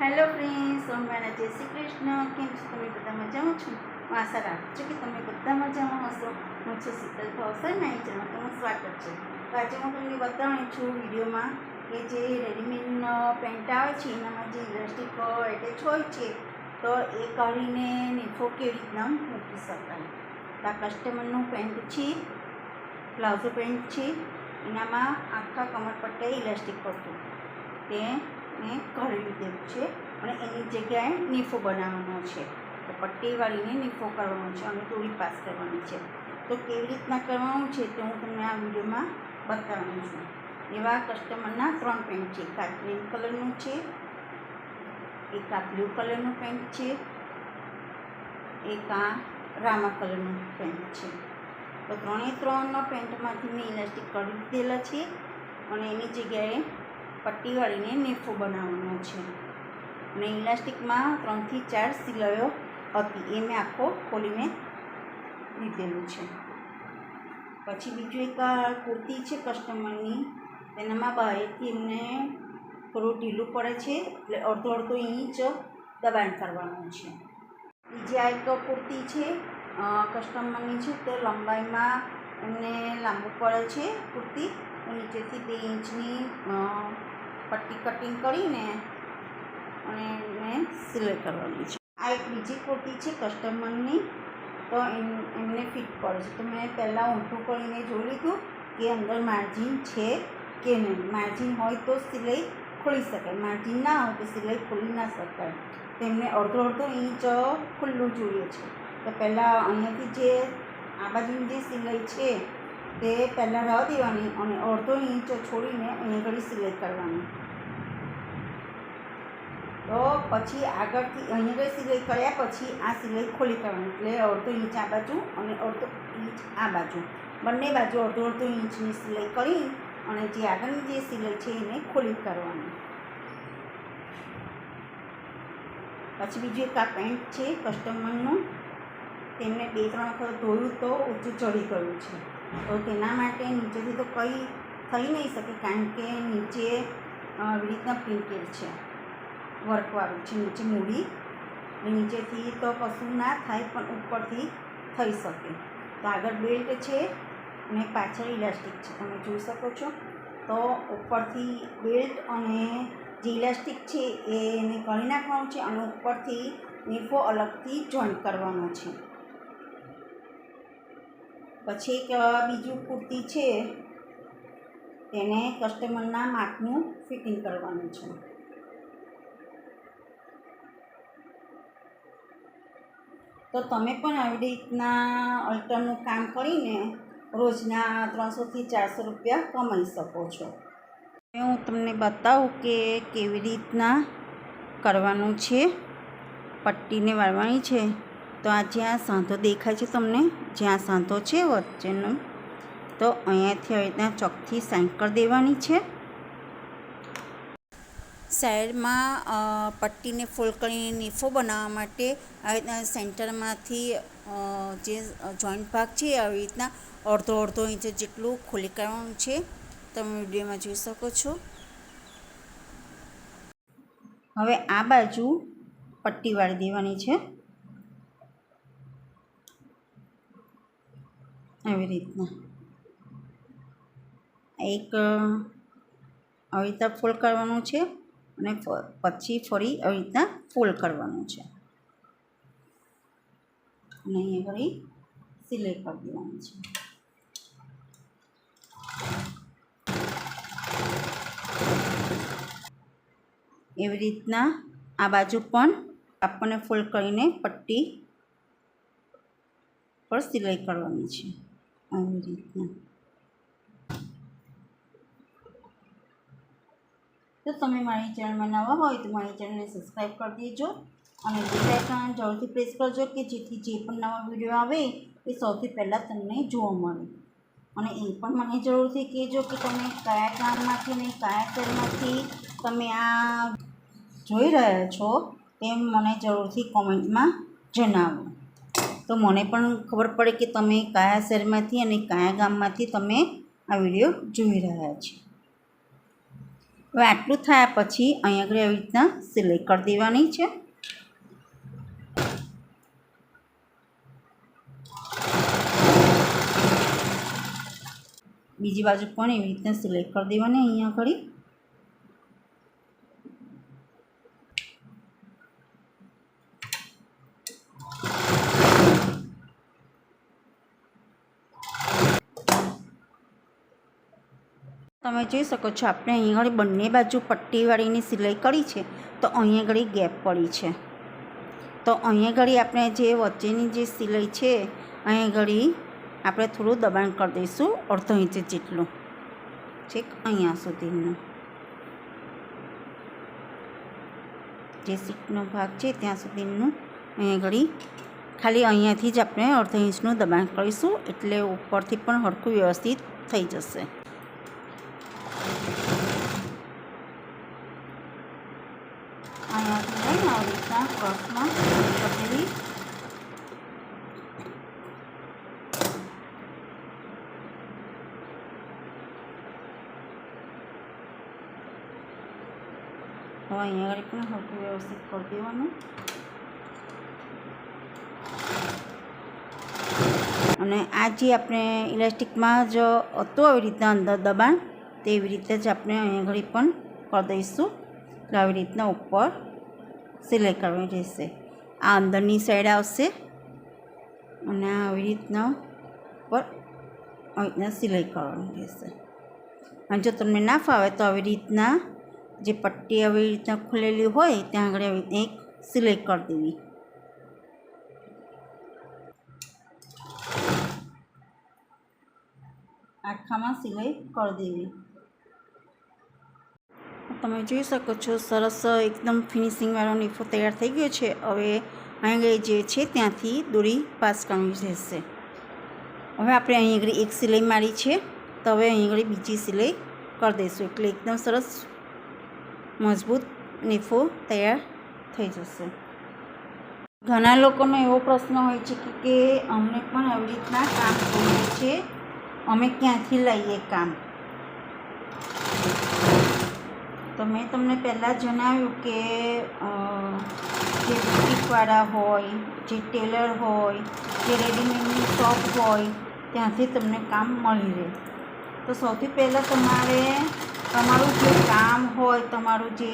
Hello friends સોમવારના જય શ્રી કૃષ્ણ. કેમ છો તમે બધા મજામાં છો? હું આશા રાખું છું કે તમે બધા મજામાં હશો. હું છું શીતલ ભાવસર. ચેનલમાં તમારું સ્વાગત છે. તો આજે હું તમને બતાવું છું વિડીયોમાં કે જે રેડીમેડ પેન્ટ આવે છે, એનામાં જે ઇલાસ્ટિક એટેચ હોય છે, તો એ કરીને નીફો કેવી રીતના મૂકી શકાય. તો આ કસ્ટમરનું પેન્ટ છે પ્લાઝો પેન્ટ છે, એનામાં આખા કમર પટ્ટે ઇલાસ્ટિક પડતું. તે મેં કરી લીધેલું છે અને એની જગ્યાએ નીફો બનાવવાનો છે. તો પટ્ટી વાળીને નીફો કરવાનો છે અને દોરી પાસ કરવાની છે. તો કેવી રીતના કરવાનું છે તે હું તમને આ વિડીયોમાં બતાવવાની છું. એવા કસ્ટમરના ત્રણ પેન્ટ છે. એક આ ગ્રીન કલરનું છે, એક આ બ્લુ કલરનું પેન્ટ છે, એક આ રામા કલરનું પેન્ટ છે. તો ત્રણે ત્રણના પેન્ટમાંથી મેં ઇલાસ્ટિક કરી દીધેલા છે અને એની જગ્યાએ પટ્ટી વાળીને નેફો બનાવવાનો છે. અને ઇલાસ્ટિકમાં ત્રણથી ચાર સિલાઈઓ હતી, એ મેં આખો ખોલીને લીધેલું છે. પછી બીજું એક કુર્તી છે કસ્ટમરની તેનામાં બહારથી એમને થોડું ઢીલું પડે છે, એટલે અડધો અડધો ઇંચ દબાણ કરવાનું છે. બીજી આ એક કુર્તી છે કસ્ટમરની છે, તે લંબાઈમાં એમને લાંબુ પડે છે કુર્તી નીચેથી બે ઇંચની પટ્ટી કટિંગ કરીને અને એને સિલાઈ કરવાની છે. આ એક બીજી કુર્તી છે કસ્ટમરની તો એમ, એમને ફિટ પડે છે. તો મેં પહેલાં ઊંધું કરીને જોઈ લીધું કે અંદર માર્જિન છે કે નહીં. માર્જિન હોય તો સિલાઈ ખોલી શકાય માર્જિન ના હોય તો સિલાઈ ખોલી ના શકાય. તેમને અડધો અડધો ઇંચ ખુલ્લું જોઈએ છે. તો પહેલાં અહીંયાથી જે, આ બાજુની જે સિલાઈ છે તે પહેલાં રહેવા દેવાની અને અડધો ઇંચ છોડીને અહીંયા ઘડી સિલાઈ કરવાની. તો પછી આગળથી અહીંયા ઘડી સિલાઈ કર્યા પછી આ સિલાઈ ખોલી કરવાની. એટલે અડધો ઇંચ આ બાજુ અને અડધો ઇંચ આ બાજુ. બંને બાજુ અડધો અડધો ઇંચની સિલાઈ કરી અને જે આગળની જે સિલાઈ છે એને ખોલી કરવાની. પછી બીજું એક આ પેન્ટ છે, કસ્ટમરનું. તેમને બે ત્રણ વખત ધોયું તો ઊંચું ચડી ગયું છે. તો તેના માટે નીચેથી તો કંઈ, થઈ નહીં શકે કારણ કે નીચે આવી રીતના પ્રિન્ટેડ છે વર્કવાળું છે, નીચે મૂડી. નીચેથી તો કશું ના થાય પણ ઉપરથી થઈ શકે. તો આગળ બેલ્ટ છે અને પાછળ ઇલાસ્ટિક છે. તમે જોઈ શકો છો. તો ઉપરથી બેલ્ટ અને જે ઇલાસ્ટિક છે એને કરી નાખવાનું છે અને ઉપરથી નીફો અલગથી જોઈન્ટ કરવાનો છે. પછી એક બીજું કુર્તી છે, તેને કસ્ટમરના માપનું ફિટિંગ કરવાનું છે. તો તમે પણ આવી રીતના અલ્ટરનું કામ કરીને રોજના ત્રણસોથી ચારસો રૂપિયા કમાઈ શકો છો. હું તમને બતાવું કે કેવી રીતના કરવાનું છે. પટ્ટીને વાળવાની છે. તો આ જ્યાં સાંધો દેખાય છે તમને, જ્યાં સાંધો છે વચ્ચેનો, તો અહીંયાથી આવી રીતના ચોકથી સાંકળ દેવાની છે. સાઈડમાં પટ્ટીને ફોલ કરીને નીફો બનાવવા માટે આવી રીતના સેન્ટરમાંથી જે જોઈન્ટ ભાગ છે આવી રીતના અડધો અડધો ઇંચ જેટલું ખોલી કરવાનું છે. તમે વિડીયોમાં જોઈ શકો છો. હવે આ બાજુ પટ્ટી વાળી દેવાની છે. આવી રીતના. એક આવી રીતના ફોલ્ડ કરવાનું છે અને પછી ફરી આવી રીતના ફોલ્ડ કરવાનું છે. અને અહીંયા ફરી સિલાઈ કરી દેવાની છે. એવી રીતના આ બાજુ પણ આપણને ફોલ્ડ કરીને પટ્ટી પર સિલાઈ કરવાની છે. આવી રીતના. તો તમે મારી ચેનલમાં નવા હોય તો મારી ચેનલને સબસ્ક્રાઈબ કરી દેજો અને બેલ આઇકન જરૂરથી પ્રેસ કરજો કે જેથી જે પણ નવા વીડિયો આવે એ સૌથી પહેલાં તમને જોવા મળે. અને એ પણ મને જરૂરથી કહેજો કે તમે કયા કામમાંથી ને કયા શહેરમાંથી તમે આ જોઈ રહ્યા છો તેમ મને જરૂરથી કોમેન્ટમાં જણાવો. તો મને પણ ખબર પડે કે તમે કયા શહેરમાંથી અને કયા ગામમાંથી તમે આ વીડિયો જોઈ રહ્યા છો. હવે આટલું થયા પછી અહીંયા આગળ આવી રીતના સિલેક્ટ કરી દેવાની છે. બીજી બાજુ પણ એવી રીતના સિલેક્ટ કરી દેવાની અહીંયા આગળ. તમે જોઈ શકો છો, આપણે અહીં આગળ બંને બાજુ પટ્ટીવાળીની સિલાઈ કરી છે, તો અહીંયા આગળ ગેપ પડી છે. તો અહીંયા આગળ આપણે જે વચ્ચેની જે સિલાઈ છે અહીંયા આગળ આપણે થોડું દબાણ કરી દઈશું, અડધો ઇંચ જેટલું. છેક અહીંયા સુધીનું. જે સીટનો ભાગ છે, ત્યાં સુધીનું અહીંયા આગળ ખાલી અહીંયાથી જ આપણે અડધો ઇંચનું દબાણ કરીશું, એટલે ઉપરથી પણ હડકું વ્યવસ્થિત થઈ જશે અહીંયાથી લઈને આવી રીતના ક્રોસમાં પટેલી હવે અહીંયા આગળ પણ વ્યવસ્થિત કરી દેવાનું અને આ જે આપણે ઇલાસ્ટિકમાં જ હતું આવી રીતના અંદર દબાણ તેવી રીતે જ આપણે અહીંયા ઘડી પણ કરી દઈશું. એટલે આવી રીતના ઉપર સિલાઈ કરવાની રહેશે. આ અંદરની સાઈડ આવશે. અને આવી રીતના ઉપર આવી રીતના સિલાઈ કરવાની રહેશે. અને જો તમને ના ફાવે તો આવી રીતના જે પટ્ટી આવી રીતના ખુલેલી હોય, ત્યાં આગળ આવી રીતના એક સિલાઈ કરી દેવી. આખામાં સિલાઈ કરી દેવી. તમે જોઈ શકો છો, સરસ એકદમ ફિનિશિંગવાળો નીફો તૈયાર થઈ ગયો છે. હવે અહીં જે છે, ત્યાંથી દોરી પાસ કરવી રહેશે. હવે આપણે અહીં આગળ એક સિલાઈ મારી છે. તો હવે અહીં આગળ બીજી સિલાઈ કરી દઈશું. એટલે એકદમ સરસ મજબૂત નીફો તૈયાર થઈ જશે. ઘણા લોકોનો એવો પ્રશ્ન હોય છે કે અમને પણ આવી રીતના કામ જોઈએ છે? અમે ક્યાંથી લઈએ કામ? તો મેં તમને પહેલાં જણાવ્યું કે જે બુટિકવાળા હોય, જે ટેલર હોય, જે રેડીમેડની શોપ હોય, ત્યાંથી તમને કામ મળી રહે. તો સૌથી પહેલાં તમારે તમારું જે કામ હોય, તમારું જે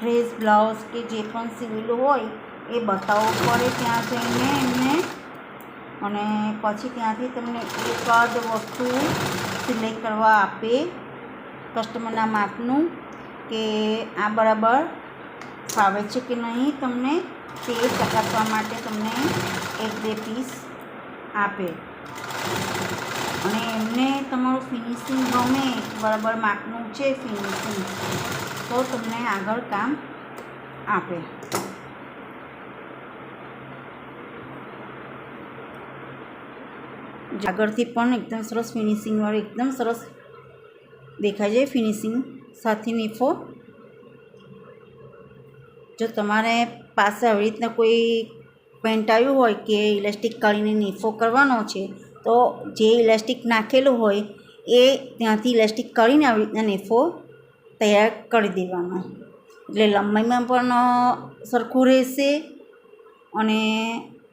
ડ્રેસ, બ્લાઉઝ કે જે પણ સિવેલું હોય, એ બતાવવું પડે ત્યાં જઈને એમને. અને પછી ત્યાંથી તમને એક જ વસ્તુ સિલેક્ટ કરવા આપે કસ્ટમરના માપનું કે આ બરાબર ફાવે છે કે નહીં, તમને તે ચકાસવા માટે તમને એક બે પીસ આપે. અને એમને તમારું ફિનિશિંગ ગમે, બરાબર માપનું છે ફિનિશિંગ તો તમને આગળ કામ આપે. આગળથી પણ એકદમ સરસ ફિનિશિંગવાળું એકદમ સરસ દેખાય છે ફિનિશિંગ સાથે નીફો જો તમારે પાસે આવી રીતના કોઈ પેન્ટ આવ્યું હોય કે ઇલાસ્ટિક કાઢીને નીફો કરવાનો છે તો જે ઇલાસ્ટિક નાખેલું હોય એ ત્યાંથી ઇલાસ્ટિક કરીને આવી રીતના નેફો તૈયાર કરી દેવાનો. એટલે લંબાઈમાં પણ સરખું રહેશે અને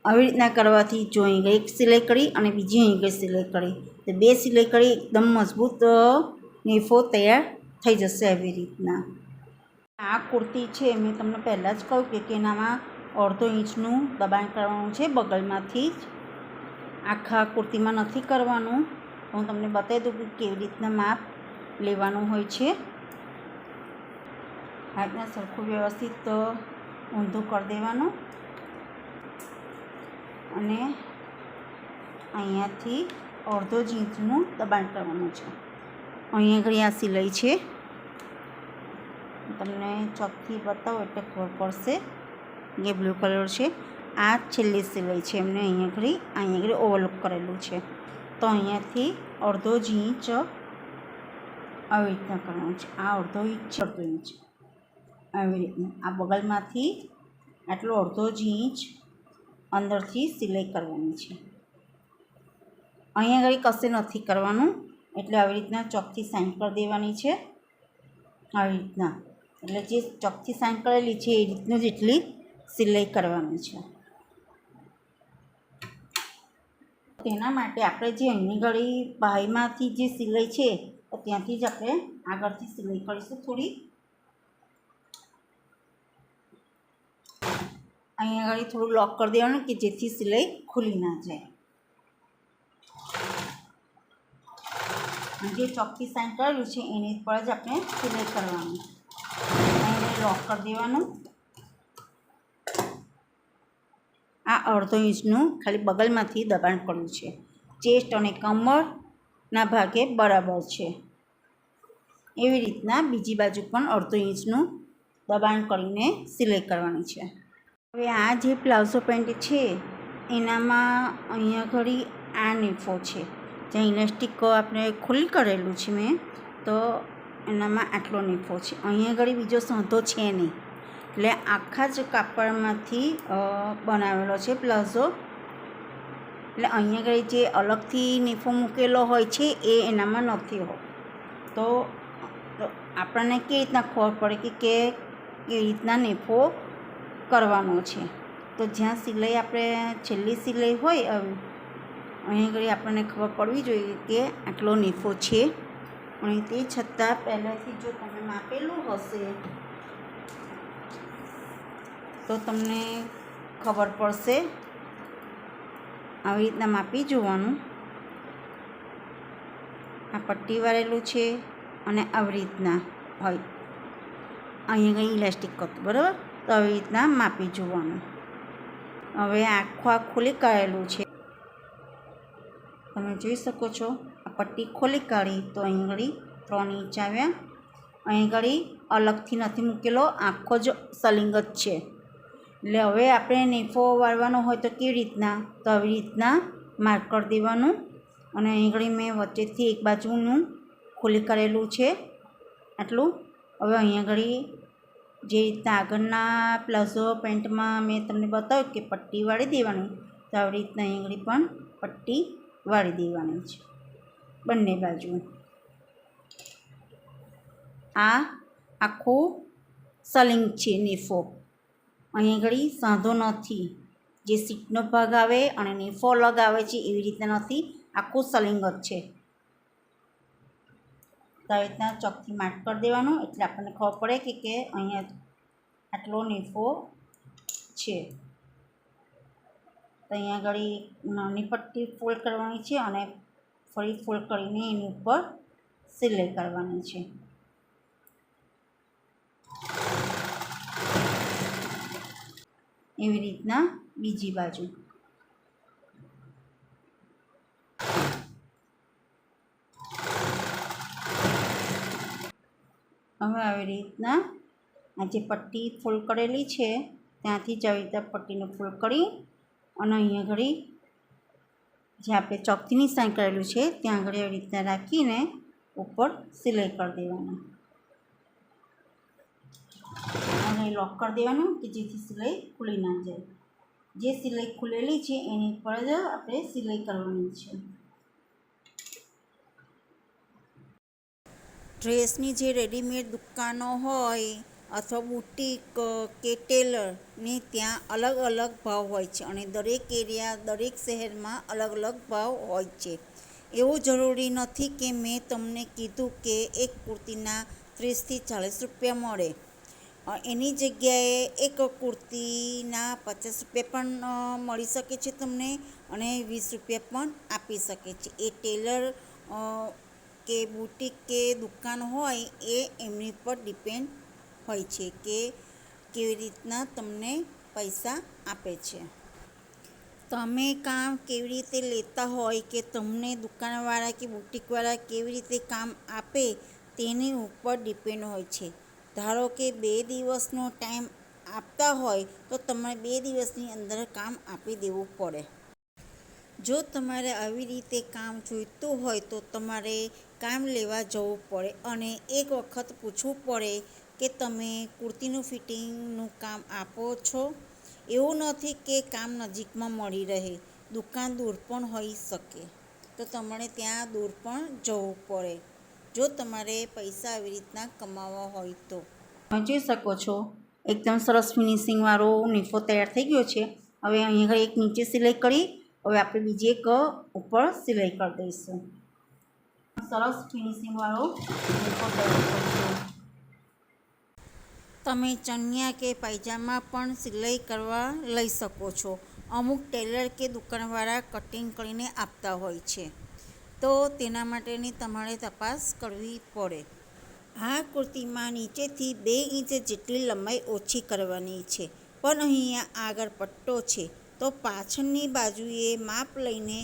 આવી રીતના કરવાથી જો અહીં એક સિલાઈ કરી અને બીજી અહીં ગઈ સિલાઈ કરી, તો બે સિલાઈ કરી એકદમ મજબૂત નેફો તૈયાર થઈ જશે આવી રીતના. આ કુર્તી છે, મેં તમને પહેલાં જ કહ્યું કે એનામાં અડધો ઇંચનું દબાણ કરવાનું છે, બગલમાંથી જ. આખા કુર્તીમાં નથી કરવાનું. હું તમને બતાવી દઉં કે કેવી રીતના માપ લેવાનું હોય છે. આ રીતના સરખું વ્યવસ્થિત ઊંધું કરી દેવાનું. અને અહીંયાથી અડધો જ દબાણ કરવાનું છે. અહીંયા આગળ આ સિલાઈ છે. તમને ચોકથી બતાવો એટલે ખબર પડશે જે બ્લુ કલર છે. આ છેલ્લી સિલાઈ છે. એમને અહીંયા આગળ અહીંયા આગળ ઓવરલોક કરેલું છે. તો અહીંયાથી અડધો જ ઇંચ આવી રીતના કરવાનું છે. આ અડધો ઇંચ અડધો ઇંચ આવી રીતના. આ બગલમાંથી આટલો અડધો જ ઇંચ અંદરથી સિલાઈ કરવાની છે. અહીંયા આગળ કશે નથી કરવાનું. એટલે આવી રીતના ચોકથી સાઈન કરી દેવાની છે. આવી રીતના. એટલે જે ચોકથી સાઈન કરેલી છે, એ રીતનું જ એટલી સિલાઈ કરવાની છે. તેના માટે આપણે જે અહીંની ઘડી બાહીમાંથી જે સિલાઈ છે ત્યાંથી જ આપણે આગળથી સિલાઈ કરીશું થોડી. અહીંયા આગળ થોડું લોક કરી દેવાનું કે જેથી સિલાઈ ખુલી ના જાય. જે ચોખ્ખી સાઈન કરેલું છે, એની પર જ આપણે સિલાઈ કરવાનું. એને લોક કરી દેવાનું આ અડધો ઇંચનું ખાલી બગલમાંથી દબાણ પડ્યું છે. ચેસ્ટ અને કમરના ભાગે બરાબર છે. એવી રીતના બીજી બાજુ પણ અડધો ઇંચનું દબાણ કરીને સિલાઈ કરવાની છે. હવે આ જે પ્લાઝો પેન્ટ છે, એનામાં અહીંયા ઘડી આ નીફો છે. જ્યાં ઇલાસ્ટિક આપણે ખુલ્લી કરેલું છે મેં, તો એનામાં આટલો નીફો છે. અહીંયા ઘડી બીજો સાંધો છે નહીં. એટલે આખા જ કાપડમાંથી બનાવેલો છે પ્લાઝો. એટલે અહીંયા આગળ જે અલગથી નીફો મૂકેલો હોય છે, એ એનામાં નથી હોતો. તો આપણને કેવી રીતના ખબર પડે કે કે કેવી રીતના નેફો કરવાનો છે? તો જ્યાં સિલાઈ આપણે, છેલ્લી સિલાઈ હોય આવી અહીં આગળ આપણને ખબર પડવી જોઈએ કે આટલો નેફો છે. અને તે છતાં પહેલાંથી જો તમે માપેલું હશે તો તમને ખબર પડશે આવી રીતના માપી જોવાનું. આ પટ્ટી વાળેલું છે અને આવી રીતના હોય. અહીંયા કંઈ ઇલાસ્ટિક કરતું બરાબર? તો આવી રીતના માપી જોવાનું. હવે આખું આ ખોલી કાઢેલું છે. તમે જોઈ શકો છો, આ પટ્ટી ખોલી કાઢી તો અહીં ઘડી ત્રણ ઇંચ આવ્યા. અહીં ઘડી અલગથી નથી મૂકેલો, આખો જ સલિંગ જ છે. એટલે હવે આપણે નેફો વાળવાનો હોય તો કેવી રીતના? તો આવી રીતના માર્ક કરી દેવાનું. અને અહીં ઘડી મેં વચ્ચેથી એક બાજુનું ખુલ્લી કરેલું છે. આટલું. હવે અહીંયા ઘડી જે રીતના આગળના પ્લાઝો પેન્ટમાં મેં તમને બતાવ્યું કે પટ્ટી વાળી દેવાની. તો આવી રીતના અહીં પણ પટ્ટી વાળી દેવાની છે. બંને બાજુ આ આખું સલિંગ છે નેફો અહીં ઘડી સાંધો નથી. જે સીટનો ભાગ આવે અને નેફો અલગ આવે છે એવી રીતે નથી. આખું સલિંગ જ છે. તો આવી રીતના ચોકથી માર્ક કરી દેવાનું. એટલે આપણને ખબર પડે કે કે અહીંયા આટલો નેફો છે. તો અહીંયા આગળ નાની પટ્ટી ફોલ્ડ કરવાની છે અને ફરી ફોલ્ડ કરીને એની ઉપર સિલાઈ કરવાની છે. એવી રીતના બીજી બાજુ. હવે આવી રીતના આ જે પટ્ટી ફોલ્ડ કરેલી છે, ત્યાંથી જ આવી રીતના પટ્ટીને ફોલ્ડ કરી અને અહીંયા ઘડી જે આપણે ચોકથીની નિશાન કરેલું છે, ત્યાં આગળ આવી રીતના રાખીને ઉપર સિલાઈ કરી દેવાનું. અને લોક કરી દેવાનું કે જેથી સિલાઈ ખુલી ના જાય. જે સિલાઈ ખુલેલી છે એની પર જ આપણે સિલાઈ કરવાની છે. ડ્રેસની જે રેડીમેડ દુકાનો હોય અથવા બુટીક કે ટેલરની ત્યાં અલગ અલગ ભાવ હોય છે અને દરેક એરિયા દરેક શહેરમાં અલગ અલગ ભાવ હોય છે. એવું જરૂરી નથી કે મેં તમને કીધું કે એક કુર્તીના ત્રીસથી ચાલીસ રૂપિયા મળે. એની જગ્યાએ એક કુર્તીના પચાસ રૂપિયા પણ મળી શકે છે તમને અને વીસ રૂપિયા પણ આપી શકે છે. એ ટેલર કે બુટીક કે દુકાન હોય એ એમની પર ડિપેન્ડ હોય છે કે કેવી રીતના તમને પૈસા આપે છે. તમે કામ કેવી રીતે લેતા હોય કે તમને દુકાનવાળા કે બુટીકવાળા કેવી રીતે કામ આપે તેની ઉપર ડિપેન્ડ હોય છે. ધારો કે બે દિવસનો ટાઈમ આપતા હોય, તો તમારે બે દિવસની અંદર કામ આપી દેવું પડે. જો તમારે આવી રીતે કામ જોઈતું હોય, તો તમારે કામ લેવા જવું પડે અને એક વખત પૂછવું પડે કે તમે કુર્તીનું ફિટિંગનું કામ આપો છો? એવું નથી કે કામ નજીકમાં મળી રહે, દુકાન દૂર પણ હોઈ શકે. તો તમારે ત્યાં દૂર પણ જવું પડે. જો તમારે પૈસા આવી રીતના કમાવવા હોય તો. તમે જોઈ શકો છો? એકદમ સરસ ફિનિશિંગવાળો નીફો તૈયાર થઈ ગયો છે. હવે અહીંયા એક નીચે સિલાઈ કરી હવે આપણે બીજી એક ઉપર સિલાઈ કરી દઈશું. સરસ ફિનિશિંગવાળો નીફો તૈયાર કરીશું તમે ચણિયા કે પાયજામા પણ સિલાઈ કરવા લઈ શકો છો. અમુક ટેલર કે દુકાનવાળા કટિંગ કરીને આપતા હોય છે. તો તેના માટેની તમારે તપાસ કરવી પડે. આ કુર્તીમાં નીચેથી બે ઇંચ જેટલી લંબાઈ ઓછી કરવાની છે, પણ અહીંયા આગળ પટ્ટો છે. તો પાછળની બાજુએ માપ લઈને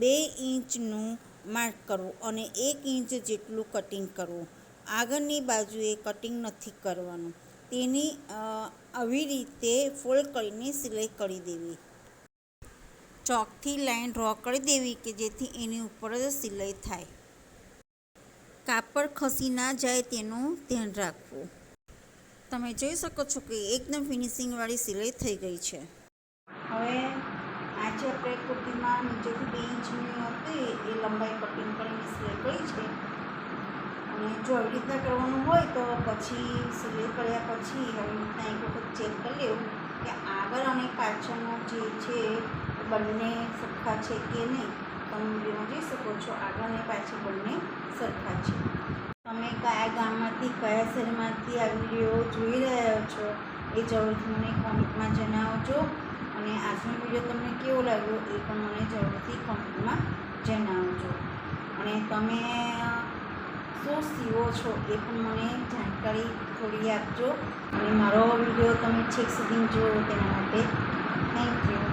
બે ઇંચનું માર્ક કરવું અને એક ઇંચ જેટલું કટિંગ કરવું આગળની બાજુએ કટિંગ નથી કરવાનું. તેની આવી રીતે ફોલ્ડ કરીને સિલાઈ કરી દેવી. ચોકથી લાઈન ડ્રો કરી દેવી કે જેથી એની ઉપર જ સિલાઈ થાય. કાપડ ખસી ના જાય તેનું ધ્યાન રાખવું. તમે જોઈ શકો છો કે એકદમ ફિનિશિંગવાળી સિલાઈ થઈ ગઈ છે. હવે આજે આપણે કુર્તીમાં નીચેથી બે ઇંચની હતી, એ લંબાઈ કટિંગ કરીને સિલાઈ કરી છે. અને જો આવી રીતના કરવાનું હોય તો પછી સિલાઈ કર્યા પછી આવી રીતના એક વખત ચેક કરી લેવું કે આગળ અને પાછળનો જે છે બંને સરખા છે કે નહીં? તમે વિડીયોમાં જોઈ શકો છો. આગળ અને પાછળ બંને સરખા છે. તમે કયા ગામમાંથી, કયા શહેરમાંથી આ વીડિયો જોઈ રહ્યા છો એ જરૂરથી મને કોમેન્ટમાં જણાવજો. અને આજનો વીડિયો તમને કેવો લાગ્યો એ પણ મને જરૂરથી કોમેન્ટમાં જણાવજો. અને તમે શું સીવો છો એ પણ મને જાણકારી થોડી આપજો. અને મારો વીડિયો તમે છેક સુધી જુઓ તેના માટે થેન્ક યુ